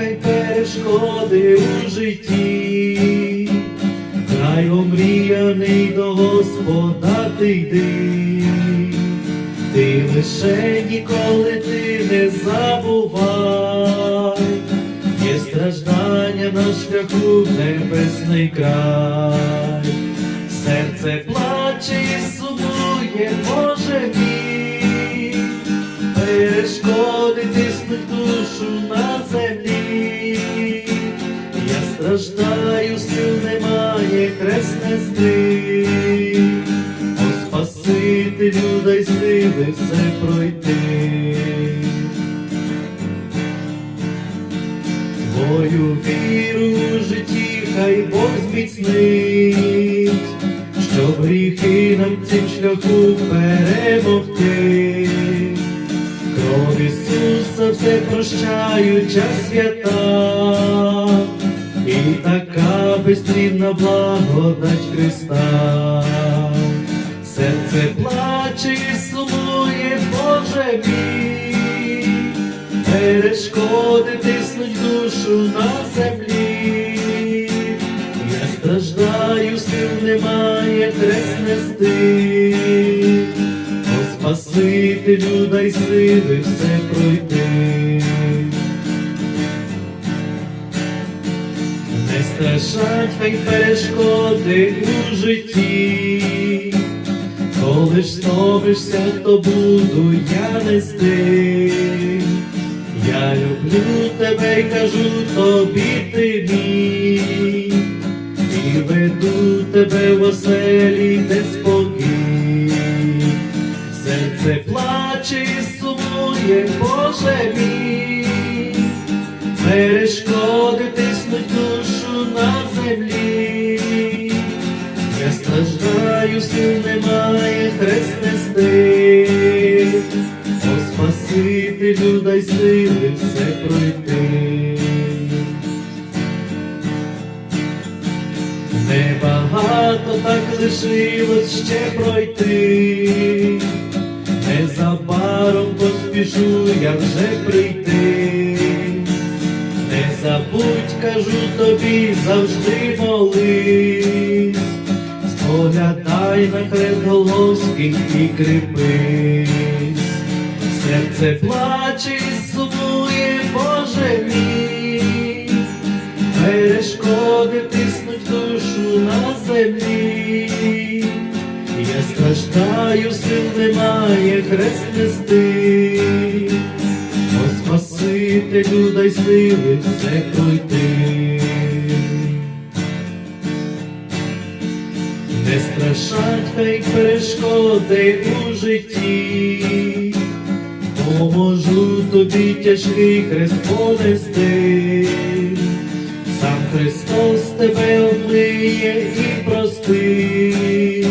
хай перешкоди у житті, край омріяний до Господа ти йди, ти лише ніколи ти не забувай, є страждання на шляху в небесний край, серце плаче і сумує, Боже Спасителю дай сили все пройти. Твою віру у житті хай Бог зміцнить, щоб гріхи нам цим шляху перемогти. Кров Ісуса все прощаюча свята, і така безцінна благодать Христа. Серце плаче і сумує, Боже мій, перешкоди тиснуть душу на землі, я страждаю, сил немає хрест нести, о Спасителю дай сили все пройти. Не страшать хай перешкоди у житті, коли ж то буду я нести. Я люблю тебе й кажу тобі ти мій, і веду тебе в оселі, де спокій. Серце плаче і сумує, Боже мій, перешкоди тиснуть душу на землі. Я страждаю, сил немає, хрест нести, о Спасителю дай сили все пройти. Небагато так лишилось ще пройти, незабаром поспішу я вже прийти. Не забудь, кажу тобі, завжди молись, споглядай на хрест Головський і крепись, серце плаче і сумує, Боже мій, перешкоди тиснуть душу на землі, я страждаю, сил немає, хрест нести. О Спасителю дай сили все пройти. Хай перешкоди у житті, поможу тобі тяжкий хрест понести. Сам Христос тебе омиє і простить,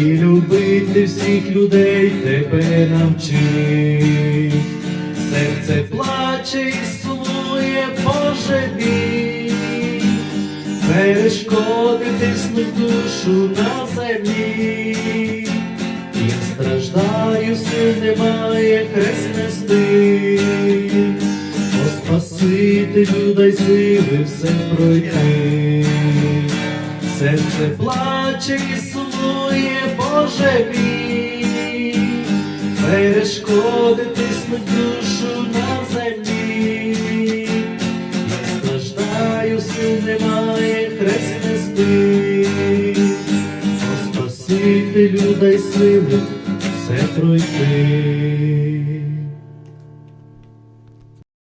і любити всіх людей тебе навчить. Серце плаче і сумує, Боже мій, перешкоди тиснуть душу на землі. Я страждаю, сил немає, хрест нести. О Спасителю дай сили все пройти. Серце плаче і сумує, Боже мій, перешкоди тиснуть душу на землі. О Спасителю сили все пройти.